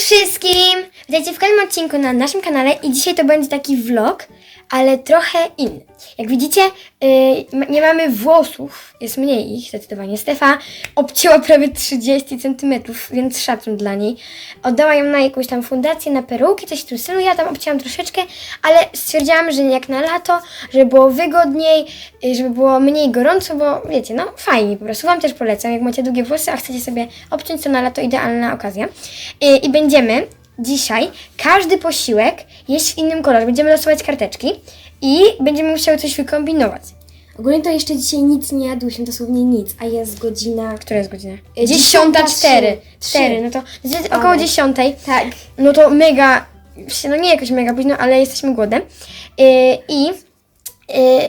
wszystkim! Witajcie w kolejnym odcinku na naszym kanale i dzisiaj to będzie taki vlog, ale trochę inny. Jak widzicie, yy, nie mamy włosów, jest mniej ich zdecydowanie. Stefa obcięła prawie 30 cm, więc szacun dla niej. Oddała ją na jakąś tam fundację, na peruki, coś w tym stylu. Ja tam obcięłam troszeczkę, ale stwierdziłam, że jak na lato, żeby było wygodniej, yy, żeby było mniej gorąco, bo wiecie, no fajnie po prostu. Wam też polecam, jak macie długie włosy, a chcecie sobie obciąć, to na lato idealna okazja. Yy, I będziemy dzisiaj każdy posiłek jeść w innym kolorze. Będziemy losować karteczki i będziemy musiały coś wykombinować. Ogólnie to jeszcze dzisiaj nic nie jadłyśmy, dosłownie nic, a jest godzina... Która jest godzina? Y, Dziesiąta cztery. Cztery, no to jest około dziesiątej. Tak. No to mega, no nie jakoś mega późno, ale jesteśmy głodne. Yy, I yy,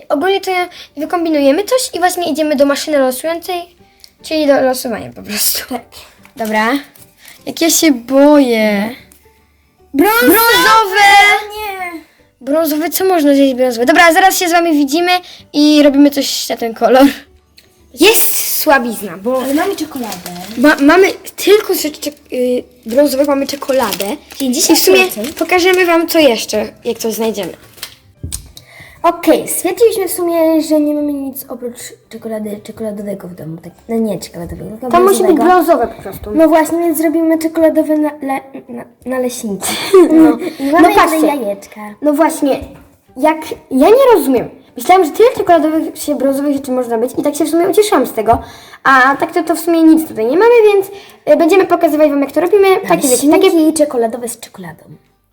ogólnie to wykombinujemy coś i właśnie idziemy do maszyny losującej, czyli do losowania po prostu. Tak. Dobra. Jak ja się boję. Brązowe! Brązowe! Nie! Brązowy, co można zjeść brązowe? Dobra, zaraz się z wami widzimy i robimy coś na ten kolor. Jest słabizna, bo Ale mamy czekoladę. ma, mamy tylko z rzeczy czek- y, brązowych mamy czekoladę. I w sumie 10%. pokażemy wam co jeszcze, jak coś znajdziemy. Okej, stwierdziliśmy w sumie, że nie mamy nic oprócz czekolady czekoladowego w domu. Tak, no nie czekoladowego, tylko To musi być brązowego. brązowe po prostu. No właśnie, więc zrobimy czekoladowe na, na, na, naleśniki. No. I mamy No no patrzcie. jajeczka. No właśnie, jak ja nie rozumiem. Myślałam, że tyle czekoladowych się brązowych rzeczy można być i tak się w sumie ucieszyłam z tego. A tak to, to w sumie nic tutaj nie mamy, więc y, będziemy pokazywać wam jak to robimy. Takie wiecie, takie Takie czekoladowe z czekoladą.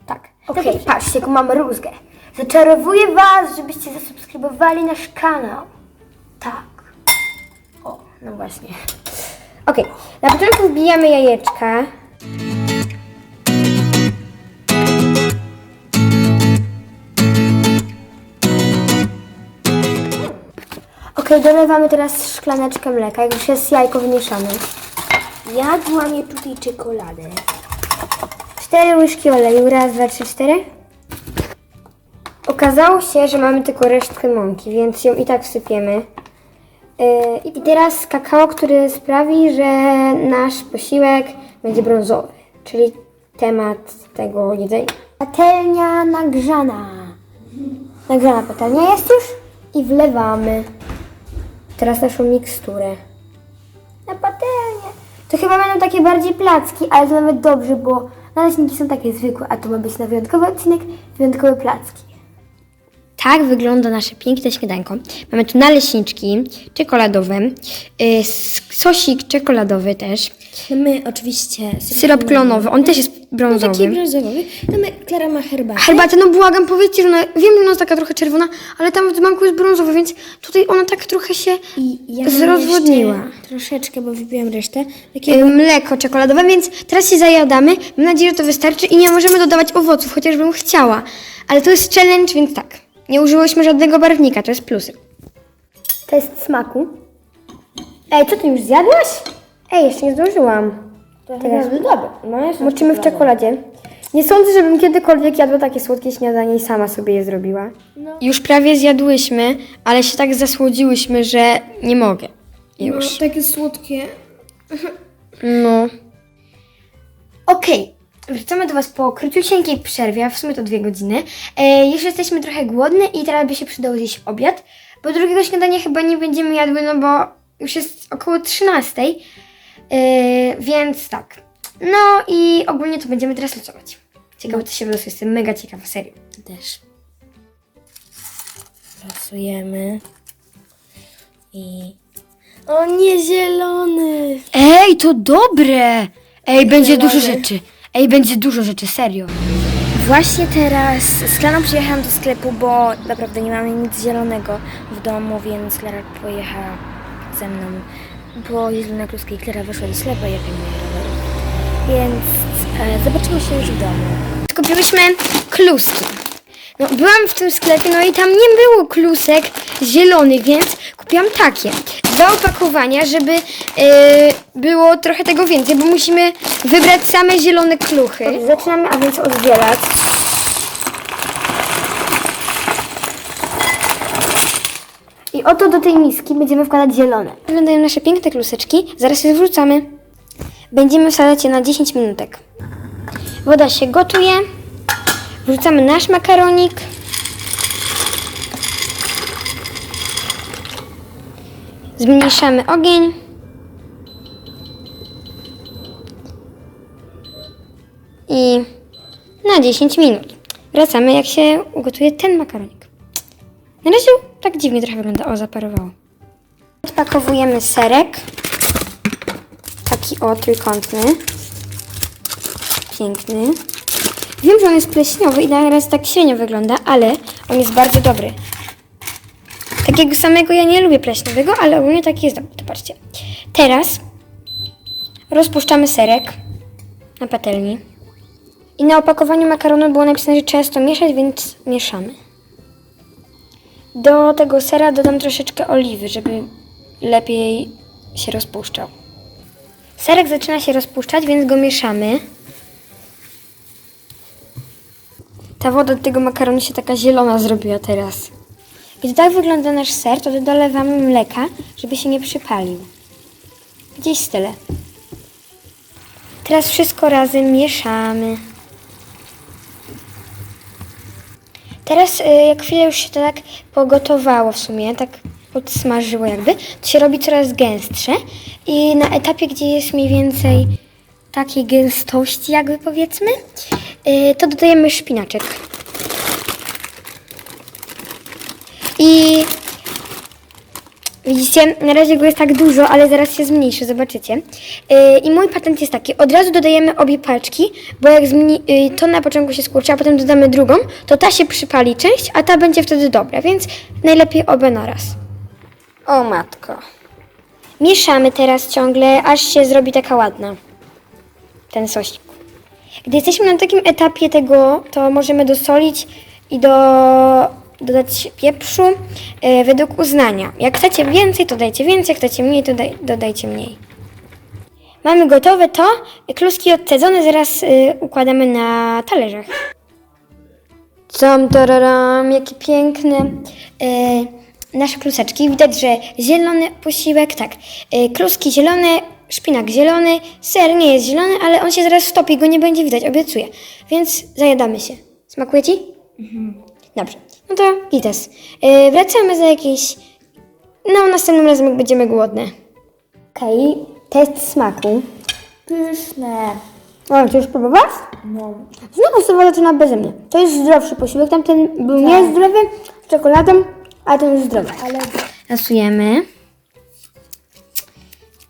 Tak. Okej, patrzcie, jaką mam rózgę. Zaczarowuję Was, żebyście zasubskrybowali nasz kanał. Tak. O, no właśnie. Okej, na początku wbijamy jajeczka. Okej, dolewamy teraz szklaneczkę mleka, jak już jest jajko wymieszane. Ja dłamię tutaj czekoladę. Cztery łyżki oleju. Raz, dwa, trzy, cztery. Okazało się, że mamy tylko resztkę mąki, więc ją i tak wsypiemy. Yy, I teraz kakao, który sprawi, że nasz posiłek będzie brązowy, czyli temat tego jedzenia. Patelnia nagrzana. Nagrzana patelnia jest już i wlewamy teraz naszą miksturę. Na patelnię. To chyba będą takie bardziej placki, ale to nawet dobrze, bo naleśniki są takie zwykłe, a to ma być na wyjątkowy odcinek, wyjątkowe placki. Tak wygląda nasze piękne śniadanko. Mamy tu naleśniczki czekoladowe, yy, sosik czekoladowy też, Mamy oczywiście syrop klonowy, on też jest brązowy. Taki brązowy. Mamy, Klara ma herbatę. Herbatę, no błagam, powiedzcie, że ona, wiem, że ona jest taka trochę czerwona, ale tam w dzbanku jest brązowa, więc tutaj ona tak trochę się I ja zrozwodniła. Troszeczkę, bo wypiłam resztę. Takie Y, Mleko czekoladowe, więc teraz się zajadamy. Mam nadzieję, że to wystarczy i nie możemy dodawać owoców, chociażbym chciała. Ale to jest challenge, więc tak. Nie użyłyśmy żadnego barwnika, to jest plusy. Test smaku. Ej, co ty już zjadłaś? Ej, jeszcze nie zdążyłam. to teraz- naprawdę dobre. No, jest Moczymy w czekoladzie. Nie sądzę, żebym kiedykolwiek jadła takie słodkie śniadanie i sama sobie je zrobiła. Już prawie zjadłyśmy, ale się tak zasłodziłyśmy, że nie mogę. Już. takie słodkie. No. Okej. Wracamy do Was po króciusieńkiej przerwie, a w sumie to dwie godziny. E, już jesteśmy trochę głodne i teraz by się przydało zjeść obiad, bo drugiego śniadania chyba nie będziemy jadły, no bo już jest około 13. E, więc tak. No i ogólnie to będziemy teraz losować. Ciekawe, co się wylosuje. Jestem mega ciekawa, serio. Też. Losujemy. I... O nie, zielony! Ej, to dobre! Ej, będzie Zielony. dużo rzeczy. Ej, będzie dużo rzeczy, serio. Właśnie teraz z Klarą przyjechałam do sklepu, bo naprawdę nie mamy nic zielonego w domu, więc Klara pojechała ze mną po zielone kluski i Klara wyszła do sklepu, jak nie rower. Więc e, zobaczymy się już w domu. Kupiłyśmy kluski. No, byłam w tym sklepie, no i tam nie było klusek zielonych, więc kupiłam takie. Dwa opakowania, żeby yy, było trochę tego więcej, bo musimy wybrać same zielone kluchy. Zaczynamy a więc oddzielać. I oto do tej miski będziemy wkładać zielone. Wyglądają nasze piękne kluseczki. Zaraz je wrzucamy. Będziemy wsadzać je na 10 minutek. Woda się gotuje. Wrzucamy nasz makaronik. Zmniejszamy ogień. I na 10 minut. Wracamy, jak się ugotuje ten makaronik. Na razie tak dziwnie trochę wygląda. O, zaparowało. Odpakowujemy serek. Taki o, trójkątny. Piękny. Wiem, że on jest pleśniowy i na raz tak średnio wygląda, ale on jest bardzo dobry. Takiego samego ja nie lubię pleśniowego, ale ogólnie taki jest dobry. To. Teraz rozpuszczamy serek na patelni. I na opakowaniu makaronu było napisane, że trzeba to mieszać, więc mieszamy. Do tego sera dodam troszeczkę oliwy, żeby lepiej się rozpuszczał. Serek zaczyna się rozpuszczać, więc go mieszamy. Ta woda od tego makaronu się taka zielona zrobiła teraz. Gdy tak wygląda nasz ser, to dolewamy mleka, żeby się nie przypalił. Gdzieś tyle. Teraz wszystko razem mieszamy. Teraz, y, jak chwilę już się to tak pogotowało w sumie, tak podsmażyło jakby, to się robi coraz gęstsze i na etapie, gdzie jest mniej więcej takiej gęstości jakby powiedzmy, y, to dodajemy szpinaczek. I widzicie, na razie go jest tak dużo, ale zaraz się zmniejszy, zobaczycie. Yy, I mój patent jest taki, od razu dodajemy obie paczki, bo jak yy, to na początku się skurczy, a potem dodamy drugą, to ta się przypali część, a ta będzie wtedy dobra, więc najlepiej obie naraz. O matko. Mieszamy teraz ciągle, aż się zrobi taka ładna. Ten sosik. Gdy jesteśmy na takim etapie tego, to możemy dosolić i do, dodać pieprzu e, według uznania. Jak chcecie więcej, to dajcie więcej, jak chcecie mniej, to daj, dodajcie mniej. Mamy gotowe to. Kluski odcedzone zaraz y, układamy na talerzach. Tam, tararam, jakie piękne. E, nasze kluseczki. Widać, że zielony posiłek, tak. E, kluski zielone, szpinak zielony, ser nie jest zielony, ale on się zaraz stopi, go nie będzie widać, obiecuję. Więc zajadamy się. Smakuje ci? Dobrze. No to gites. E, wracamy za jakieś... No, następnym razem, jak będziemy głodne. Okej, test smaku. Pyszne. O, czy już próbowałaś? No. Znowu sobie zaczyna beze mnie. To jest zdrowszy posiłek. Tamten był niezdrowy z czekoladą, a ten jest zdrowy. Ale Lasujemy.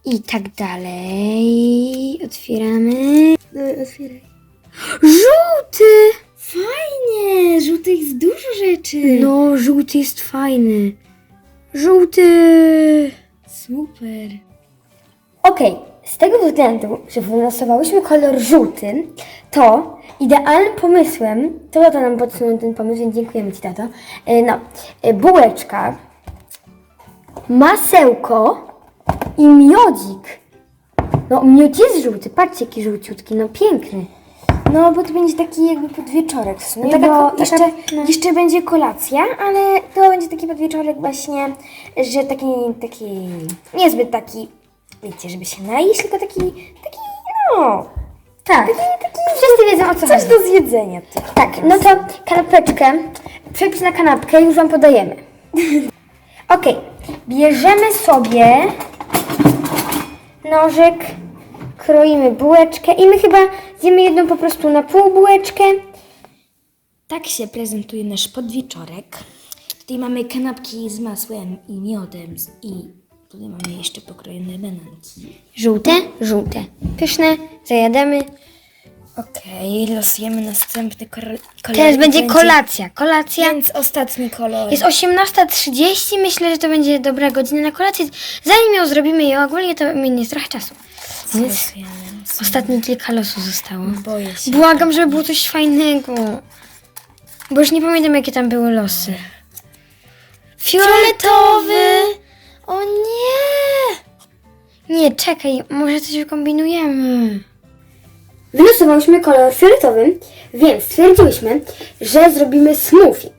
I tak dalej. Otwieramy. otwieraj. Żółty! Fajnie! Żółtych jest dużo rzeczy. No, żółty jest fajny. Żółty! Super. Okej, z tego względu, że wylosowałyśmy kolor żółty, to idealnym pomysłem, to tata nam podsunął ten pomysł, więc dziękujemy Ci, tato. E, No, e, bułeczka, masełko i miodzik. No, miód jest żółty, patrzcie jaki żółciutki, no piękny. No, bo to będzie taki jakby podwieczorek w sumie. No taka, bo jeszcze, taka- no. jeszcze będzie kolacja, ale to będzie taki podwieczorek właśnie, że taki, taki, niezbyt taki, wiecie, żeby się najeść, tylko taki, taki, no, Tak, wszyscy wiedzą o co coś chodzi. do zjedzenia. To. Tak, no to kanapeczkę, przepis na kanapkę już Wam podajemy. Okej, bierzemy sobie nożyk, kroimy bułeczkę i my chyba zjemy jedną po prostu na pół bułeczkę. Tak się prezentuje nasz podwieczorek. Tutaj mamy kanapki z masłem i miodem i tutaj mamy jeszcze pokrojone bananki. Żółte, żółte, pyszne, zajadamy. Okej, losujemy następny kolor. Teraz będzie kolacja, kolacja. Więc ostatni kolor. Jest 18.30, myślę, że to będzie dobra godzina na kolację. Zanim ją zrobimy i ogólnie to minie trochę czasu. Ostatnie kilka losów zostało. Boję się. Błagam, żeby było coś fajnego. Bo już nie pamiętam, jakie tam były losy. Fioletowy! O nie! Nie, czekaj, może coś wykombinujemy. Wylosowałyśmy kolor fioletowy, więc stwierdziłyśmy, że zrobimy smoothie.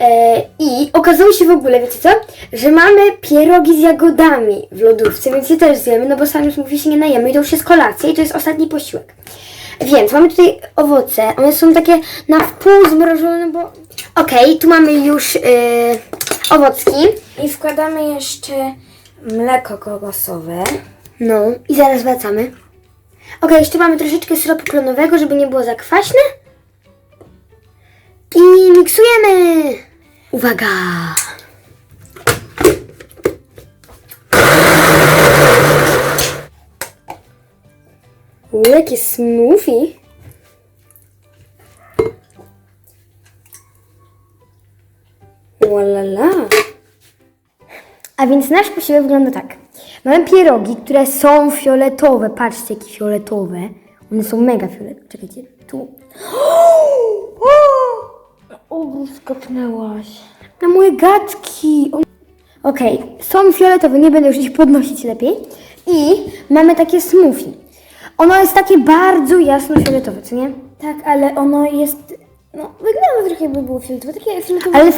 E, I okazało się w ogóle, wiecie co? Że mamy pierogi z jagodami w lodówce, więc je też zjemy, no bo sami smoothie się nie najemy i to już jest kolacja i to jest ostatni posiłek. Więc mamy tutaj owoce. One są takie na wpół zmrożone, bo... Okej, tu mamy już yy, owocki. I wkładamy jeszcze mleko kokosowe. No, i zaraz wracamy. Okej, jeszcze mamy troszeczkę syropu klonowego, żeby nie było za kwaśne. I miksujemy! Uwaga! U, jakie smoothie! Walala! A więc nasz posiłek wygląda tak. Mamy pierogi, które są fioletowe. Patrzcie, jakie fioletowe. One są mega fioletowe. Czekajcie, tu. O, skopnęłaś. Na moje gadki. O- Okej, są fioletowe, nie będę już ich podnosić lepiej. I mamy takie smoothie. Ono jest takie bardzo jasno fioletowe, co nie? Tak, ale ono jest... No, wygląda trochę jakby było fioletowe. Takie fioletowe. Ale, w,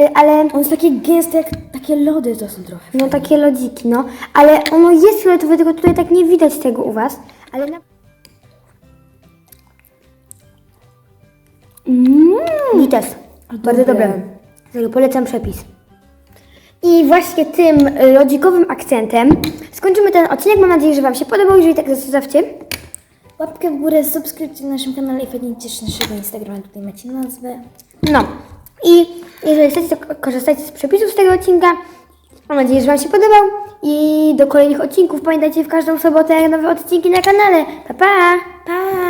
y, ale On jest takie gęste, jak takie lody to są trochę. No takie lodziki, no. Ale ono jest fioletowe, tylko tutaj tak nie widać tego u Was. Ale na... Mmm, Wites. Bardzo dobre. Dlatego polecam przepis. I właśnie tym lodzikowym akcentem skończymy ten odcinek. Mam nadzieję, że Wam się podobał. Jeżeli tak, zostawcie. Łapkę w górę, subskrypcję na naszym kanale i wpadnijcie też naszego Instagrama, tutaj macie nazwę. No. I jeżeli chcecie, to korzystajcie z przepisów z tego odcinka. Mam nadzieję, że Wam się podobał. I do kolejnych odcinków pamiętajcie w każdą sobotę nowe odcinki na kanale. Pa, pa! Pa!